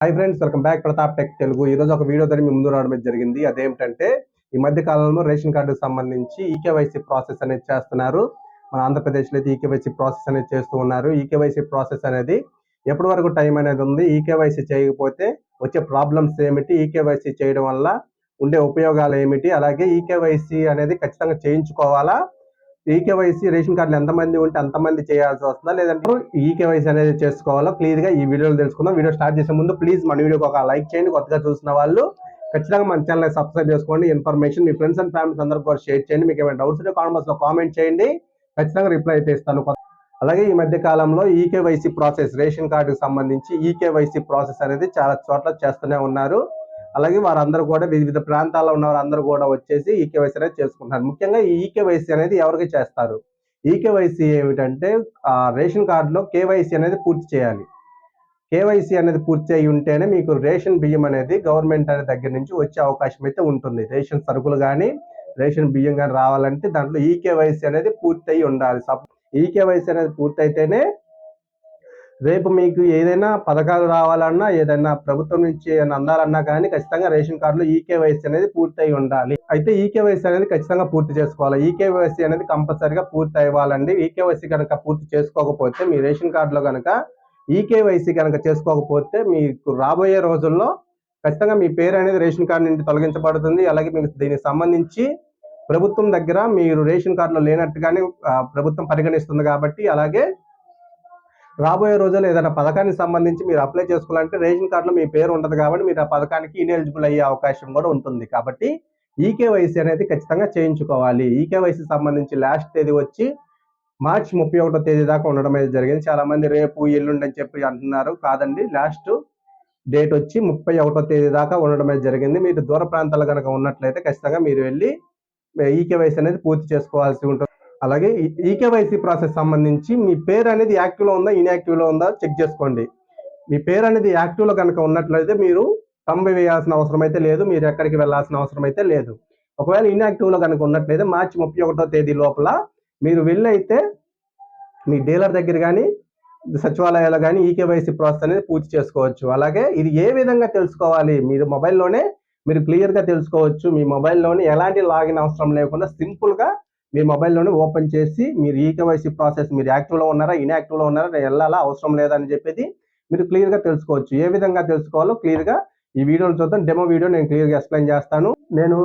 Hi friends welcome back Pratap tech Telugu ఈ రోజు ఒక వీడియో ద్వారా మీ ముందు రావడం జరిగింది. అదేమిటంటే ఈ మధ్య కాలంలో రేషన్ కార్డుకు సంబంధించి ఈకేవైసీ ప్రాసెస్ అనేది చేస్తున్నారు. మన ఆంధ్రప్రదేశ్లో అయితే ఈకేవైసీ ప్రాసెస్ అనేది చేస్తూ ఉన్నారు. ఈకేవైసీ ప్రాసెస్ అనేది ఎప్పటి వరకు టైం అనేది ఉంది? ఈకేవైసీ చేయకపోతే వచ్చే ప్రాబ్లమ్స్ ఏమిటి? ఈకేవైసీ చేయడం వల్ల ఉండే ఉపయోగాలు ఏమిటి? అలాగే ఈకేవైసీ అనేది ఖచ్చితంగా చేయించుకోవాలా? ఈకేవైసీ రేషన్ కార్డులు ఎంతమంది ఉంటే అంతమంది చేయాల్సి వస్తుందా? లేదంటే ఈకేవైసీ అనేది చేసుకోవాలో? క్లియర్గా ఈ వీడియోలో తెలుసుకుందాం. వీడియో స్టార్ట్ చేసే ముందు ప్లీజ్ మన వీడియోకి ఒక లైక్ చేయండి. కొత్తగా చూసిన వాళ్ళు ఖచ్చితంగా మన ఛానల్ సబ్స్క్రైబ్ చేసుకోండి. ఇన్ఫర్మేషన్ మీ ఫ్రెండ్స్ అండ్ ఫ్యామిలీస్ అందరూ కూడా షేర్ చేయండి. మీకు ఏమైనా డౌట్స్ ఉంటే కామెంట్స్లో కామెంట్ చేయండి. ఖచ్చితంగా రిప్లై అయితే ఇస్తాను. అలాగే ఈ మధ్య కాలంలో ఈకేవైసీ ప్రాసెస్ రేషన్ కార్డుకి సంబంధించి ఈకేవైసీ ప్రాసెస్ అనేది చాలా చోట్ల చేస్తూనే ఉన్నారు. అలాగే వారందరూ కూడా వివిధ ప్రాంతాల్లో ఉన్న వారందరూ కూడా వచ్చేసి ఈకేవైసీ అనేది చేసుకుంటారు ముఖ్యంగా ఈ ఈకేవైసీ అనేది ఎవరికి చేస్తారు? ఈకేవైసీ ఏమిటంటే ఆ రేషన్ కార్డులో కేవైసీ అనేది పూర్తి చేయాలి. కేవైసీ అనేది పూర్తి అయి ఉంటేనే మీకు రేషన్ బియ్యం అనేది గవర్నమెంట్ అనే దగ్గర నుంచి వచ్చే అవకాశం అయితే ఉంటుంది. రేషన్ సరుకులు కానీ రేషన్ బియ్యం కానీ రావాలంటే దాంట్లో ఈకేవైసీ అనేది పూర్తి ఉండాలి. ఉండాలి ఈకేవైసీ అనేది పూర్తి అయితేనే రేపు మీకు ఏదైనా పథకాలు రావాలన్నా ఏదైనా ప్రభుత్వం నుంచి ఏదైనా అందాలన్నా కానీ ఖచ్చితంగా రేషన్ కార్డులో ఈకేవైసీ అనేది పూర్తి ఉండాలి. అయితే ఈకేవైసీ అనేది ఖచ్చితంగా పూర్తి చేసుకోవాలి. ఈకేవైసీ అనేది కంపల్సరిగా పూర్తి అవ్వాలండి ఈకేవైసీ కనుక పూర్తి చేసుకోకపోతే మీ రేషన్ కార్డులో కనుక ఈకేవైసీ కనుక చేసుకోకపోతే మీకు రాబోయే రోజుల్లో ఖచ్చితంగా మీ పేరు అనేది రేషన్ కార్డు నుండి తొలగించబడుతుంది. అలాగే మీకు దీనికి సంబంధించి ప్రభుత్వం దగ్గర మీరు రేషన్ కార్డులో లేనట్టుగానే ప్రభుత్వం పరిగణిస్తుంది కాబట్టి అలాగే రాబోయే రోజుల్లో ఏదైనా పథకానికి సంబంధించి మీరు అప్లై చేసుకోవాలంటే రేషన్ కార్డులో మీ పేరు ఉండదు కాబట్టి మీరు ఆ పథకానికి ఇనెలిజిబుల్ అయ్యే అవకాశం కూడా ఉంటుంది. కాబట్టి ఈకేవైసీ అనేది ఖచ్చితంగా చేయించుకోవాలి. ఈకేవైసీ సంబంధించి లాస్ట్ తేదీ వచ్చి మార్చి ముప్పై ఒకటో తేదీ దాకా ఉండడం అయితే జరిగింది. చాలా మంది రేపు ఎల్లుండి అని చెప్పి అంటున్నారు. కాదండి లాస్ట్ డేట్ వచ్చి ముప్పై ఒకటో తేదీ దాకా ఉండడం అయితే జరిగింది. మీరు దూర ప్రాంతాలు కనుక ఉన్నట్లయితే ఖచ్చితంగా మీరు వెళ్ళి ఈకేవైసీ అనేది పూర్తి చేసుకోవాల్సి ఉంటుంది. అలాగే ఈకేవైసీ ప్రాసెస్ సంబంధించి మీ పేరు అనేది యాక్టివ్లో ఉందా ఇన్యాక్టివ్లో ఉందా చెక్ చేసుకోండి. మీ పేరు అనేది యాక్టివ్లో కనుక ఉన్నట్లయితే మీరు తొంభై వేయాల్సిన అవసరం అయితే లేదు మీరు ఎక్కడికి వెళ్ళాల్సిన అవసరం అయితే లేదు. ఒకవేళ ఇన్యాక్టివ్లో కనుక ఉన్నట్లయితే మార్చి ముప్పై ఒకటో తేదీ లోపల మీరు వెళ్ళైతే మీ డీలర్ దగ్గర కానీ సచివాలయాలు కానీ ఈకేవైసీ ప్రాసెస్ అనేది పూర్తి చేసుకోవచ్చు. అలాగే ఇది ఏ విధంగా తెలుసుకోవాలి? మీరు మొబైల్లోనే మీరు క్లియర్గా తెలుసుకోవచ్చు. మీ మొబైల్లోనే ఎలాంటి లాగిన్ అవసరం లేకుండా సింపుల్గా మీ మొబైల్లోనే ఓపెన్ చేసి మీరు ఈకేవైసీ ప్రాసెస్ మీరు యాక్టివ్లో ఉన్నారా ఇన్యాక్టివ్లో ఉన్నారా వెళ్ళాలా అవసరం లేదని చెప్పేది మీరు క్లియర్గా తెలుసుకోవచ్చు. ఏ విధంగా తెలుసుకోవాలో క్లియర్గా ఈ వీడియోని చూద్దాం. డెమో వీడియో నేను క్లియర్గా ఎక్స్ప్లెయిన్ చేస్తాను. నేను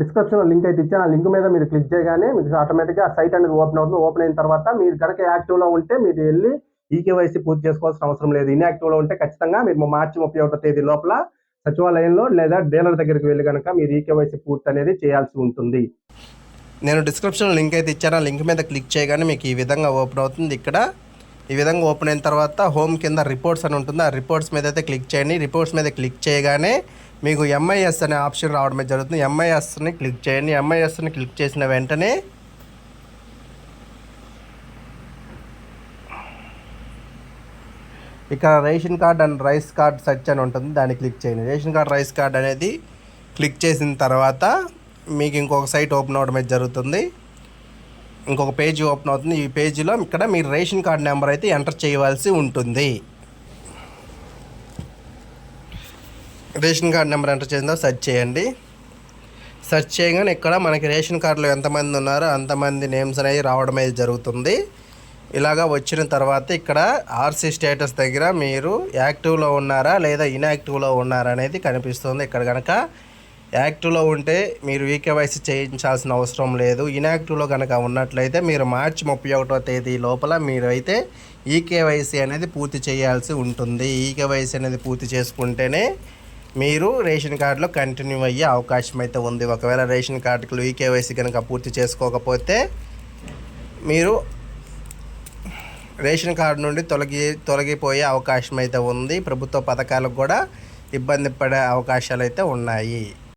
డిస్క్రిప్షన్లో లింక్ అయితే ఇచ్చాను. ఆ లింక్ మీద మీరు క్లిక్ చేయగానే మీకు ఆటోమేటిక్గా సైట్ అనేది ఓపెన్ అవుతుంది. ఓపెన్ అయిన తర్వాత మీరు కనుక యాక్టివ్లో ఉంటే మీరు వెళ్ళి ఈకేవైసీ పూర్తి చేసుకోవాల్సిన అవసరం లేదు. ఇన్యాక్టివ్లో ఉంటే ఖచ్చితంగా మీరు మార్చి ముప్పై ఒకటో తేదీ లోపల సచివాలయంలో లేదా డీలర్ దగ్గరికి వెళ్ళి కనుక మీరు ఈకేవైసీ పూర్తి అనేది చేయాల్సి ఉంటుంది. నేను డిస్క్రిప్షన్ లింక్ అయితే ఇచ్చాను. ఆ లింక్ మీద క్లిక్ చేయగానే మీకు ఈ విధంగా ఓపెన్ అవుతుంది. ఇక్కడ ఈ విధంగా ఓపెన్ అయిన తర్వాత హోమ్ కింద రిపోర్ట్స్ అని ఉంటుంది. ఆ రిపోర్ట్స్ మీద అయితే క్లిక్ చేయండి. రిపోర్ట్స్ మీద క్లిక్ చేయగానే మీకు ఎంఐఎస్ అనే ఆప్షన్ రావడమే జరుగుతుంది. ఎంఐఎస్ని క్లిక్ చేయండి. ఎంఐఎస్ని క్లిక్ చేసిన వెంటనే ఇక్కడ ration card and rice card search అని ఉంటుంది. దాన్ని క్లిక్ చేయండి. రేషన్ కార్డ్ రైస్ కార్డ్ అనేది క్లిక్ చేసిన తర్వాత మీకు ఇంకొక సైట్ ఓపెన్ అవ్వడం అయితే జరుగుతుంది. ఇంకొక పేజీ ఓపెన్ అవుతుంది. ఈ పేజీలో ఇక్కడ మీరు రేషన్ కార్డ్ నెంబర్ అయితే ఎంటర్ చేయవలసి ఉంటుంది. రేషన్ కార్డ్ నెంబర్ ఎంటర్ చేసిందో సెర్చ్ చేయండి. సెర్చ్ చేయగానే ఇక్కడ మనకి రేషన్ కార్డులో ఎంతమంది ఉన్నారో అంతమంది నేమ్స్ అనేవి రావడం అయితే జరుగుతుంది. ఇలాగా వచ్చిన తర్వాత ఇక్కడ ఆర్సీ స్టేటస్ దగ్గర మీరు యాక్టివ్లో ఉన్నారా లేదా ఇన్యాక్టివ్లో ఉన్నారా అనేది కనిపిస్తుంది. ఇక్కడ కనుక యాక్టివ్లో ఉంటే మీరు ఈకేవైసీ చేయించాల్సిన అవసరం లేదు. ఇన్యాక్టివ్లో కనుక ఉన్నట్లయితే మీరు మార్చి ముప్పై ఒకటో తేదీ లోపల మీరు అయితే ఈకేవైసీ అనేది పూర్తి చేయాల్సి ఉంటుంది. ఈకేవైసీ అనేది పూర్తి చేసుకుంటేనే మీరు రేషన్ కార్డులో కంటిన్యూ అయ్యే అవకాశం అయితే ఉంది. ఒకవేళ రేషన్ కార్డుకు ఈకేవైసీ కనుక పూర్తి చేసుకోకపోతే మీరు రేషన్ కార్డు నుండి తొలగి తొలగిపోయే అవకాశం అయితే ఉంది. ప్రభుత్వ పథకాలకు కూడా ఇబ్బంది పడే అవకాశాలు అయితే ఉన్నాయి.